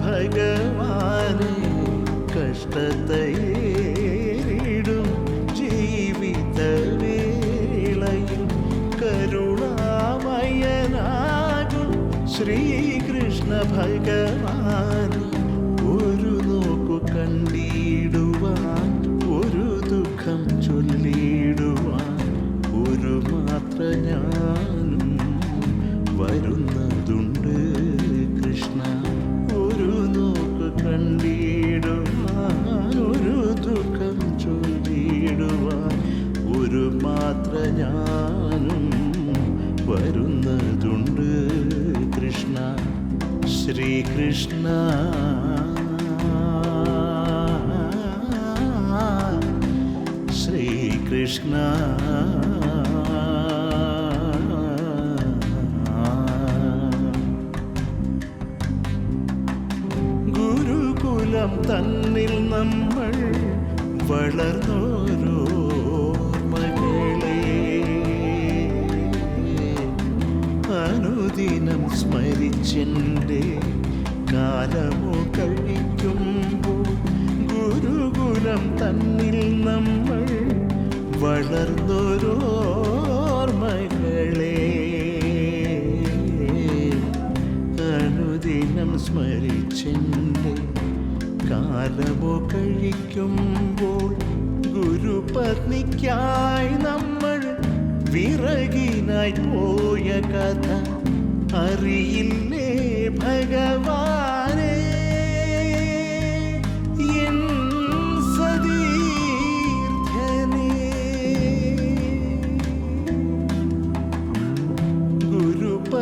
ഭഗവാനെ കരുണാമയനാകും ശ്രീകൃഷ്ണ ഭഗവാൻ ഒരു നോക്കു കണ്ടിടുവാൻ ഒരു ദുഃഖം ചൊല്ലിടുവാൻ മാത്ര ഞാനും വരുന്നതുണ്ട്. കൃഷ്ണ ശ്രീകൃഷ്ണ. ശ്രീകൃഷ്ണ. ഗുരുകുലം തന്നിൽ നമ്മൾ വളർന്നോരോ ഗുരുകുലം തന്നിൽ നമ്മൾ വളർന്നൊരോർമ്മകളെ. അനുദിനം സ്മരിച്ചെന്റെ കാലമോ കഴിക്കുമ്പോൾ ഗുരുപത്നിക്കായി നമ്മൾ വിറകിനായി പോയ കഥ അറിയില്ലേ ഭഗവാനെ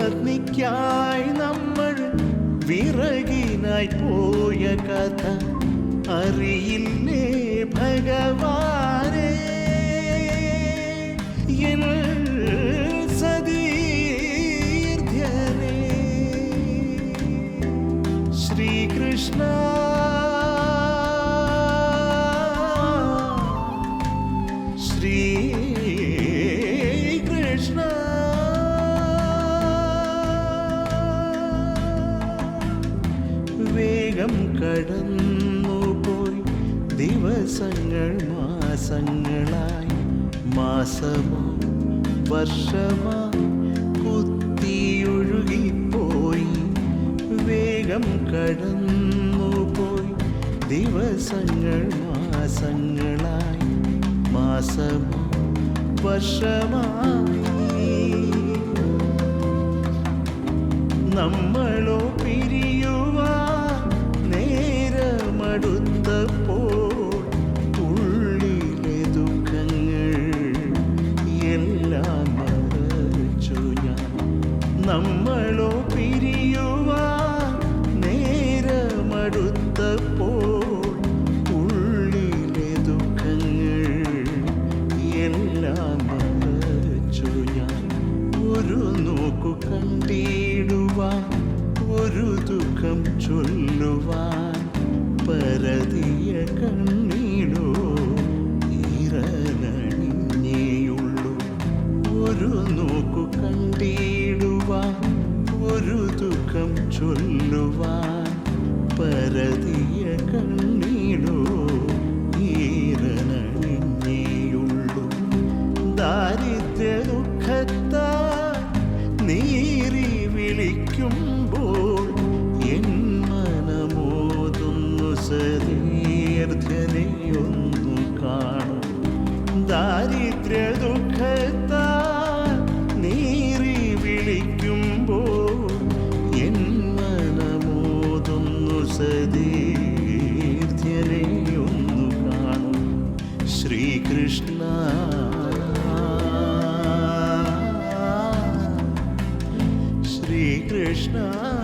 ഗുരുപത്നിക്കായി നമ്മൾ വിറകിനായി പോയ കഥ അറിയില്ലേ ഭഗവാനെ? എൻ ശ്രീകൃഷ്ണ ശ്രീകൃഷ്ണ വേഗം കടന്നുപോയി. ദിവസങ്ങൾ മാസങ്ങളായി മാസമോ വർഷമാ കുത്തിയൊഴുകിപ്പോയി. വേഗം കടന്നുപോയി. ദിവസങ്ങൾ മാസങ്ങളായി മാസമോ വർഷമായി. നമ്മളോ പിരിയുവാൻ നമ്മളോ പിരിയുവാൻ നേരമടുത്തപ്പോൾ ഉള്ളിലെ ദുഃഖങ്ങൾ എല്ലാം മറച്ചു ഞാൻ. ഒരു നോക്കു കണ്ടിടുവാൻ ഒരു ദുഃഖം ചൊല്ലുവാൻ പരതിയ കണ്ണീടോ ഒരു നോക്കു കണ്ടിടുവാൻ ഒരു ദുഃഖം ചൊല്ലുവാൻ പരതിയ കണ്ണീടോ ഈറനണിഞ്ഞേയുള്ളൂ. ദാരിദ്ര്യ ദുഃഖത്താ നീരി വിളിക്കുമ്പോൾ എൻ മനമോതുന്നു സതീർഘനെയൊന്നു കാണും. ദാരിദ്ര്യ ശ്രീകൃഷ്ണ